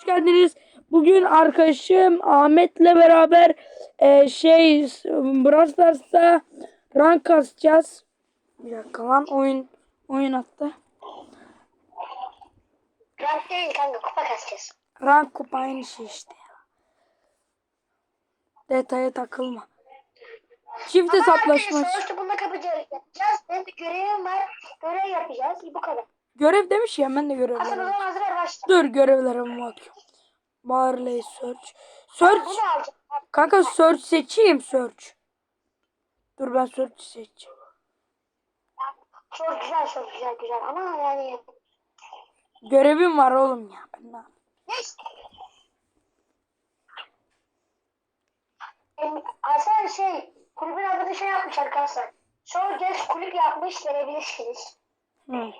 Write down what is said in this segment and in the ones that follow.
Hoş geldiniz. Bugün arkadaşım Ahmet'le beraber e, şey Brawl Stars'ta rank kasacağız. Bir dakika lan oyun oyun attı. Rank değil kanka kupa kasacağız. Rank kupa aynı şey işte. ya. Detaya takılma. Çift hesaplaşma. Sonuçta bununla kapacağız. Yapacağız. Benim bir görevim var. Görev yapacağız. Bu kadar. Görev demiş ya ben de görevler. hazır başla. Dur görevlere bakıyorum. Barley search. Search. Bunu alacağım. Kanka search seçeyim search. Dur ben search seçeceğim. Çok güzel çok güzel güzel ama yani Görevim var oğlum ya. Ben ne yapayım? neyse. Hasan şey kulübün adını şey yapmış arkadaşlar. Sonra genç kulüp yapmış gelebilirsiniz. Hı.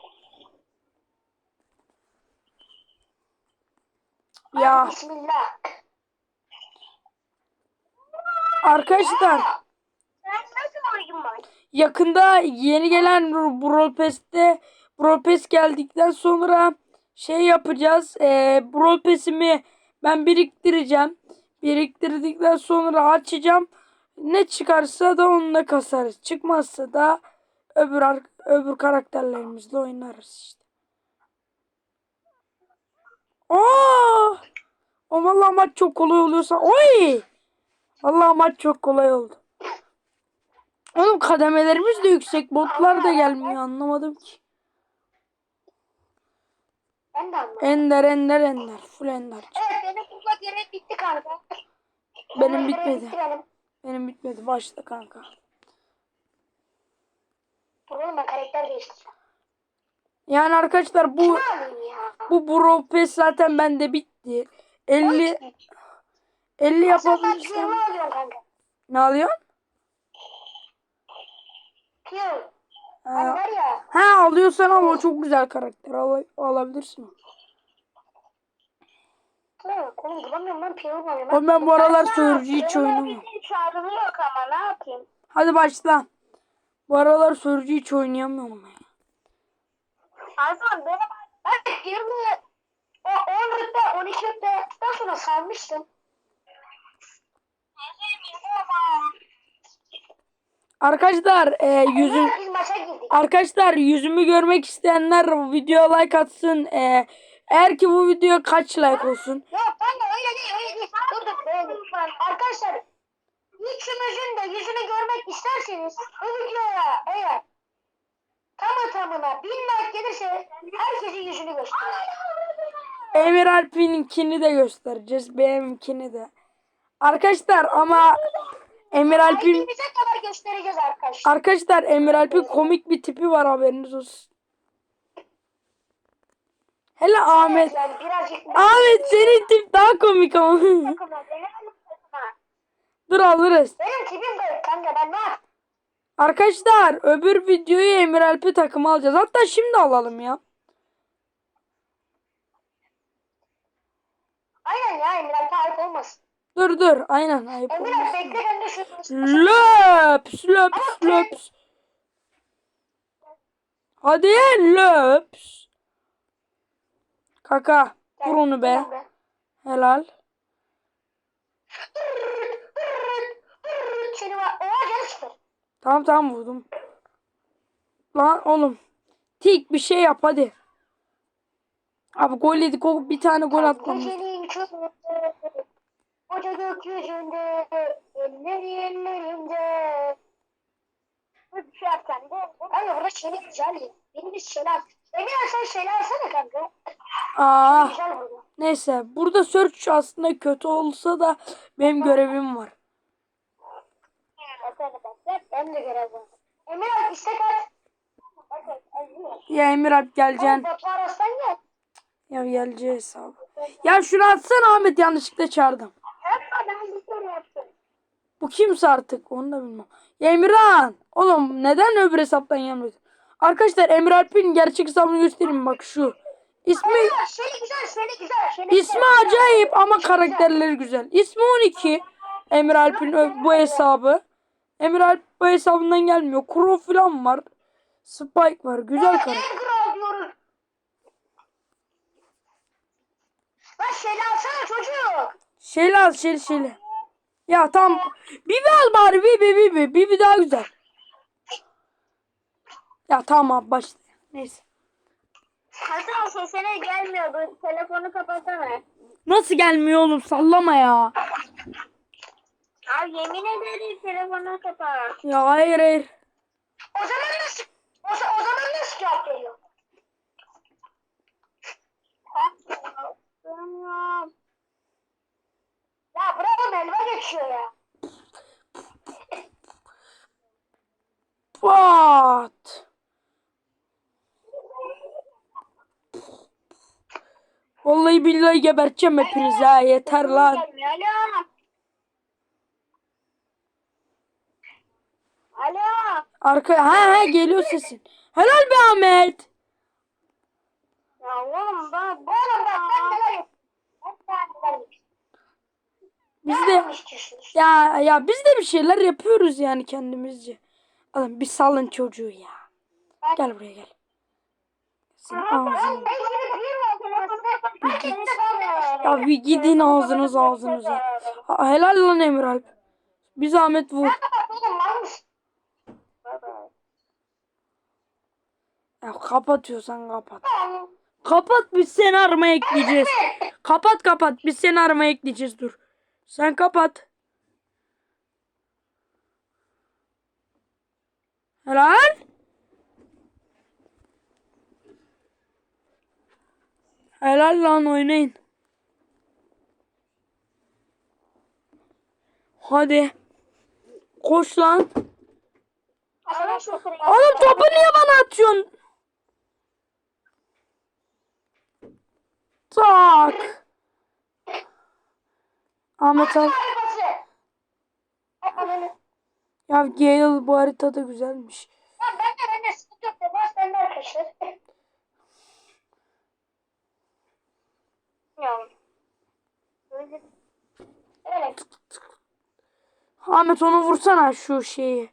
Ya Bismillah. arkadaşlar yakında yeni gelen Brawl Pass'te Brawl Pass geldikten sonra şey yapacağız. E, Brawl Pass'imi ben biriktireceğim. Biriktirdikten sonra açacağım. Ne çıkarsa da onunla kasarız. Çıkmazsa da öbür öbür karakterlerimizle oynarız işte. Oo! O vallahi maç çok kolay oluyorsa. Oy! Vallahi maç çok kolay oldu. Oğlum kademelerimiz de yüksek. Botlar da gelmiyor. Anlamadım ki. Ben de anlamadım. Ender ender ender. Full ender. Evet benim bulma görev bitti kanka. Benim bitmedi. benim. Bitmedi. Başla kanka. Oğlum ben karakter değiştireceğim. Yani arkadaşlar bu bu Brawl Pass zaten bende bitti. 50 50 Sen ben yapabilirsem. Ne alıyorsun? Ha, ha alıyorsan ama çok güzel karakter. Al, alabilirsin. Oğlum ben bu aralar sörcü hiç oynamıyorum. Hadi başla. Bu aralar sörcü hiç oynayamıyorum ben. Hasan benim ben 20 o 10 rütbe 12 rütbeden sonra salmıştım. Arkadaşlar e, yüzüm. Arkadaşlar yüzümü görmek isteyenler videoya like atsın. E, eğer ki bu video kaç like olsun? Yok kanka öyle değil öyle değil. Dur dur. Arkadaşlar üçümüzün de yüzünü görmek isterseniz bu videoya eğer tamı tamına bin like gelirse herkesin yüzünü gösterir. Emir Alp'inkini de göstereceğiz. Benimkini de. Arkadaşlar ama Emir Alp'in kadar göstereceğiz arkadaşlar. Arkadaşlar Emir Alp'in komik bir tipi var haberiniz olsun. Hele Ahmet. Yani birazcık Ahmet senin tip daha komik ama. Dur alırız. benim tipim böyle kanka ben ne yapayım? Arkadaşlar öbür videoyu Emir Alp'i takıma alacağız. Hatta şimdi alalım ya. Aynen ya Emir Alp'e ayıp olmasın. Dur dur aynen ayıp Emir. Alp bekle ben de şu Löps löps löps. Hadi löps. Kaka vur onu be. Helal. Seni var. Oha gel. Tamam tamam vurdum. Lan oğlum. Tik bir şey yap hadi. Abi gol yedik o bir tane gol atmamız. Koca gökyüzünde, elleri ellerimde. Bir şey yap sen de. Burada şöyle güzel. Benim bir şeyler. Emir sen şeyler alsana kanka. Aa, Güzel burada. neyse burada search aslında kötü olsa da benim görevim var. Ben, de görev var. Emir abi istek at. Ya Emir Alp geleceksin. Batu Aras'tan gel. Ya geleceğiz abi. Ya şunu atsana Ahmet yanlışlıkla çağırdım. Yapma ben bir kere yaptım. Bu kimse artık onu da bilmem. Ya Emirhan. Oğlum neden öbür hesaptan gelmedin? Arkadaşlar Emir Alp'in gerçek hesabını göstereyim bak şu. İsmi şöyle güzel, şöyle güzel, şöyle ismi güzel. acayip ama karakterleri güzel. İsmi 12. Emir Alp'in bu hesabı. Emir Alp bu hesabından gelmiyor. Kuro falan var. Spike var. Güzel diyoruz. Lan şeyle alsana çocuk. Şeyle al şeyle şeyle. Ya tamam. Bibi al bari bibi bibi. Bibi daha güzel. Ya tamam abi başla. Neyse. Hasan sesine gelmiyordu. Telefonu kapatsana. Nasıl gelmiyor oğlum sallama ya. Abi yemin ederim telefonu kapat. Ya hayır hayır. O zaman nasıl? O, o zaman nasıl cevap veriyor? Ya bırakın elma geçiyor ya. Pat. Vallahi billahi geberteceğim hepinizi ha yeter lan. Alo. Alo. Arka ha ha geliyor sesin. Helal be Ahmet. Ya oğlum bak. Oğlum bak? Biz de ya ya biz de bir şeyler yapıyoruz yani kendimizce. Alın bir salın çocuğu ya. Gel buraya gel. Senin ağzını. Ya bir gidin ağzınız ağzınıza. Ha, helal lan Emir Alp. Bir zahmet vur. Ya kapatıyorsan kapat. Kapat biz seni aramaya ekleyeceğiz. Kapat kapat biz seni aramaya ekleyeceğiz dur. Sen kapat. Helal. Helal lan oynayın. Hadi. Koş lan. Oğlum topu niye bana atıyorsun? Tak. Ahmet al. Ya Gale bu haritada güzelmiş. Ben de ben de sıkıntı yok. Bas ben de arkadaşlar. Ahmet onu vursana şu şeyi.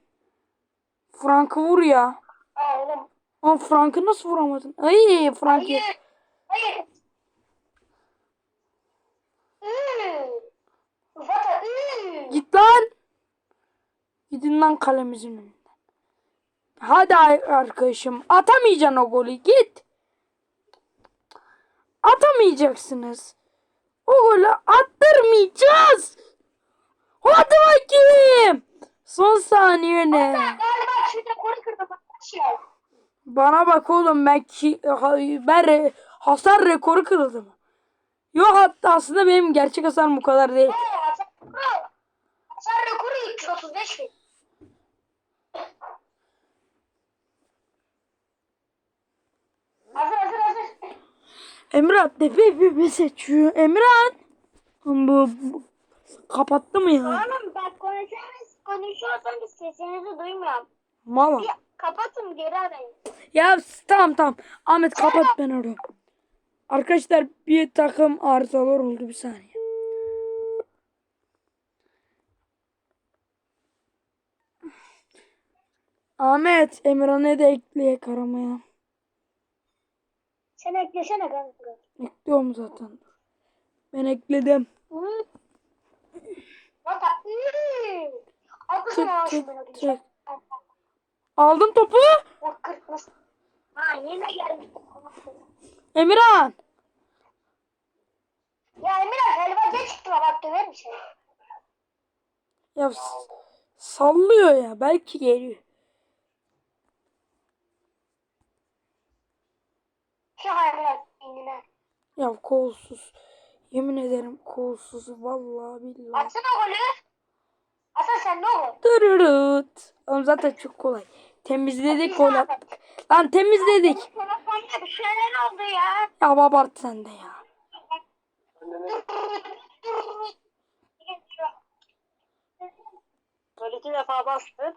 Frank'ı vur ya. Oğlum. Ama Frank'ı nasıl vuramadın? Ay Frank. Hayır. Hayır. Git lan. Gidin lan kalemizin önünden. Hadi arkadaşım. Atamayacaksın o golü. Git. Atamayacaksınız. O golü attırmayacağız. Hadi bakayım. Son saniye ne? Galiba. Bana bak oğlum ben ki ben hasar rekoru kırıldım. Yok hatta aslında benim gerçek hasarım bu kadar değil. Sen rekoru 335 bin. Hazır hazır hazır. Emrah tepe bir seçiyor. Emrah. Bu, bu kapattı mı ya? Oğlum bak konuşuyoruz. Konuşuyorsanız sesinizi duymuyorum. Mala. Bir kapatın geri arayın. Ya tamam tamam. Ahmet kapat ben arıyorum. Arkadaşlar bir takım arızalar oldu bir saniye. Ahmet Emirhan'ı da ekleye aramaya. Sen eklesene kanka. Ekliyorum zaten. Ben ekledim. Ben tık. ödeyeceğim. Aldım topu. Emirhan. Ya Emine helva geç çıktı bak döver misin? Ya sallıyor ya. Belki geliyor. Şu indine. Ya kolsuz. Yemin ederim kolsuz. Vallahi billahi. Atsana golü. Hasan sen ne olur? Dırırıt. Oğlum zaten çok kolay. Temizledik gol attık. Lan temizledik. Telefonda bir şeyler oldu ya. Ya abart sen de ya. Böyle iki defa bastın.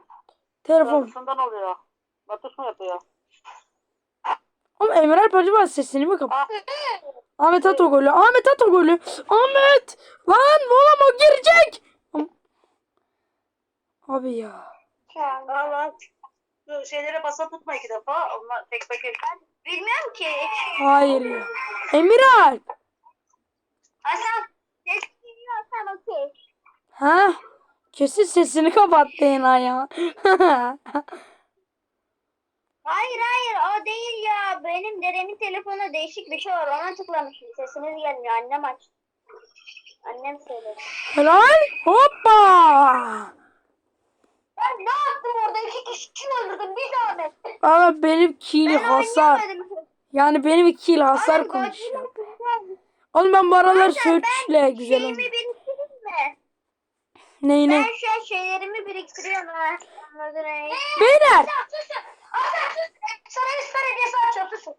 Telefon. Sonrasından oluyor. Batış mı yapıyor? Oğlum Emre acaba sesini mi kapat? Ah, Ahmet at o golü. Ahmet at o golü. Ahmet. Lan oğlum o girecek. Abi ya. al al. Şu şeylere basa tutma iki defa. Onlar tek tek Bilmiyorum ki. Hayır ya. Alp. Adam ses geliyorsan okey. Ha? Kesin sesini kapattı ya. hayır hayır o değil ya. Benim dedemin telefonu değişik bir şey var. Ona tıklamışım. Sesimiz gelmiyor. Annem aç. Annem söyledi. Helal. Hoppa. Ben ne yaptım orada? İki kişiyi öldürdüm. Bir zahmet. Ama benim kill Ben hasar. Yani benim kill hasar Hayır, konuşuyor. Godzilla- Oğlum ben bu aralar search'le ben güzel şeyimi oynuyorum. biriktirdim mi? Neyini? Ben şu an şeylerimi biriktiriyorum ha. Anladın mı? Beyler. Susun. Hasan sus. Sana bir star hediyesi açıyorum. Susun.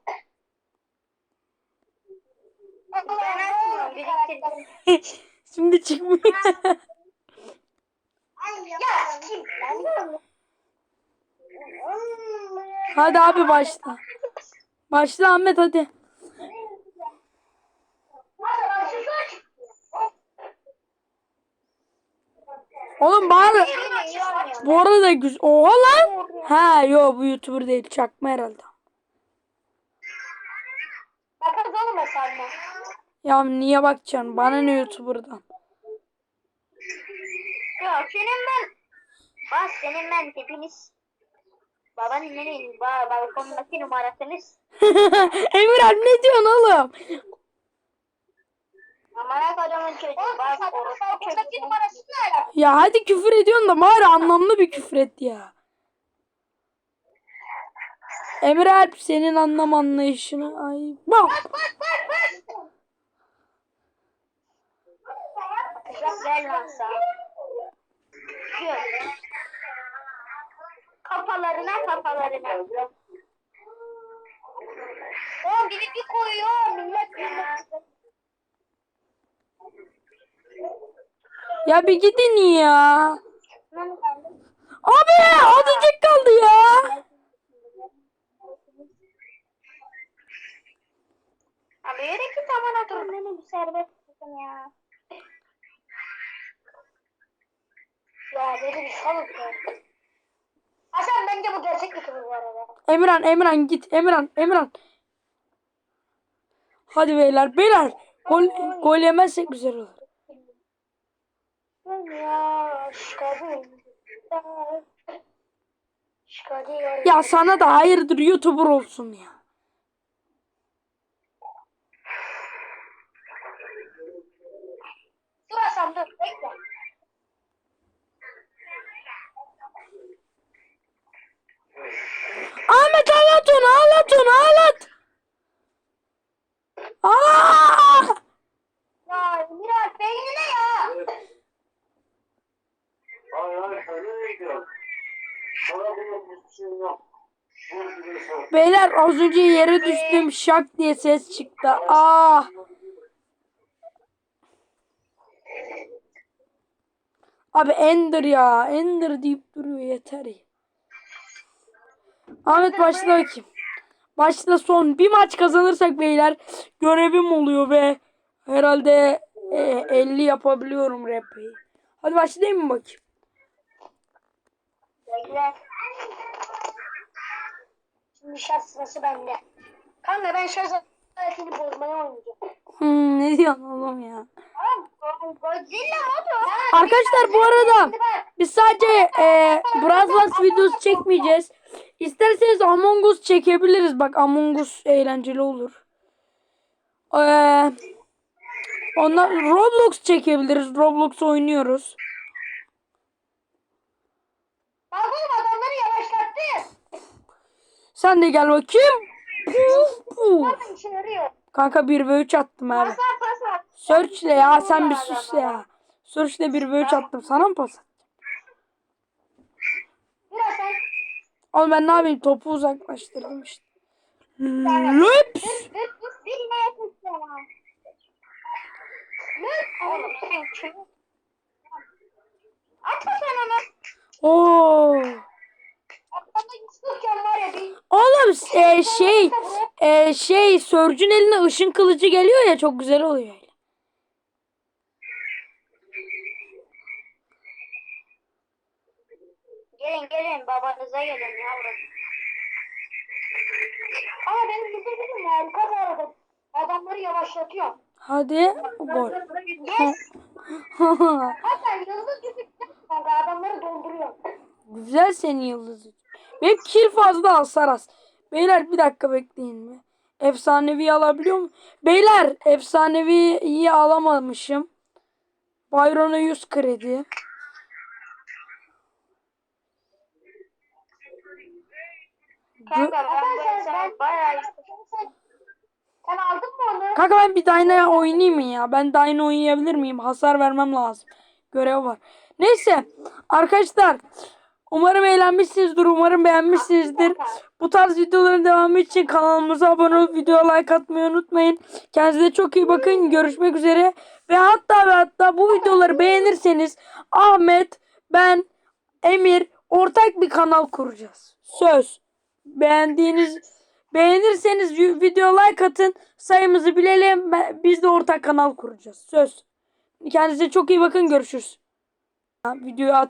Ben açmıyorum. Biriktirdim. Şimdi çıkmıyor. Ya kim? Ben hadi abi başla. Başla Ahmet hadi. Hasan sus. Oğlum bari bu arada güzel. Oha lan. Ha yo bu YouTuber değil. Çakma herhalde. Bakarız oğlum hesabına. Ya niye bakacaksın? Bana ne YouTuber'dan? Ya senin ben Bak senin ben tipiniz Babanın nereyin ba balkondaki numarasınız Emirhan ne diyorsun oğlum? Kodumun çocuğu bak Ya hadi küfür ediyorsun da bari anlamlı bir küfür et ya. Emir Alp senin anlam anlayışını ay bak. Bak bak bak Bak gel lan sen Yok. Kafalarına kafalarına O biri bir koyuyor millet millet Ya bir gidin ya. Abi azıcık kaldı ya. Abi yürü git aman oturun beni bir serbest tutun ya. Ya dedi bir salın be. Hasan bence bu gerçek bir kız bu arada. Emirhan Emirhan git Emirhan Emirhan. Hadi beyler beyler. Gol, gol yemezsek güzel olur. Ya sana da hayırdır YouTuber olsun ya. Dur Hasan dur bekle. Ahmet ağlat onu ağlat onu ağlat. Aa! Ya Miral beynine ya. Hayır hayır öyle mi gidiyor? Sana bunun bir şey yok. Dur bir şey yok. Beyler az önce yere düştüm şak diye ses çıktı. Aa! Abi Ender ya. Ender deyip duruyor yeter. Ahmet başla bakayım. Başla son. Bir maç kazanırsak beyler görevim oluyor ve herhalde e, 50 yapabiliyorum rap'i. Hadi başlayayım mı bakayım? Bekle. Şimdi şart sırası bende. Kanka ben şarj aletini bozmaya oynayacağım. Hmm, ne diyorsun oğlum ya? Tamam. Godzilla modu. Arkadaşlar bu arada biz sadece e, Brawl Stars videosu çekmeyeceğiz. İsterseniz Among Us çekebiliriz. Bak Among Us eğlenceli olur. Ee, ondan Roblox çekebiliriz. Roblox oynuyoruz. Bak oğlum adamları yavaşlattı. Sen de gel bakayım. Puf, puf. Kanka 1 ve 3 attım abi. Pas at pas at. Search'le ya sen bir sus ya. Search'le 1 ve 3 attım. Sana mı pas? Sen. Oğlum ben ne yapayım topu uzaklaştırdım işte. Löps. Dur dur dur. Birine yapışsana. Ne? Oğlum sen çocuk. Atma sen onu. Oo. Atma Yusufken var ya bir. Oğlum e, şey e, şey Sörcün eline ışın kılıcı geliyor ya çok güzel oluyor. Gelin gelin babanıza gelin yavrum. Ama güzel dedim harika bu arada. Adamları yavaşlatıyor. Hadi gol. Yes. Hatta yıldız Güzel senin yıldızı. Benim kill fazla hasar az. Beyler bir dakika bekleyin mi? Efsanevi alabiliyor mu? Beyler efsaneviyi alamamışım. Byron'a 100 kredi. Kanka ben ben sen bayağı Sen aldın mı onu? Kanka ben bir Dyna oynayayım mı ya? Ben Dyna oynayabilir miyim? Hasar vermem lazım. Görev var. Neyse arkadaşlar umarım eğlenmişsinizdir. Umarım beğenmişsinizdir. Bu tarz videoların devamı için kanalımıza abone olup videoya like atmayı unutmayın. Kendinize çok iyi bakın. Görüşmek üzere. Ve hatta ve hatta bu videoları beğenirseniz Ahmet, ben, Emir ortak bir kanal kuracağız. Söz. Beğendiğiniz beğenirseniz vi- video like atın. Sayımızı bilelim. Biz de ortak kanal kuracağız. Söz. Kendinize çok iyi bakın. Görüşürüz. Videoyu at.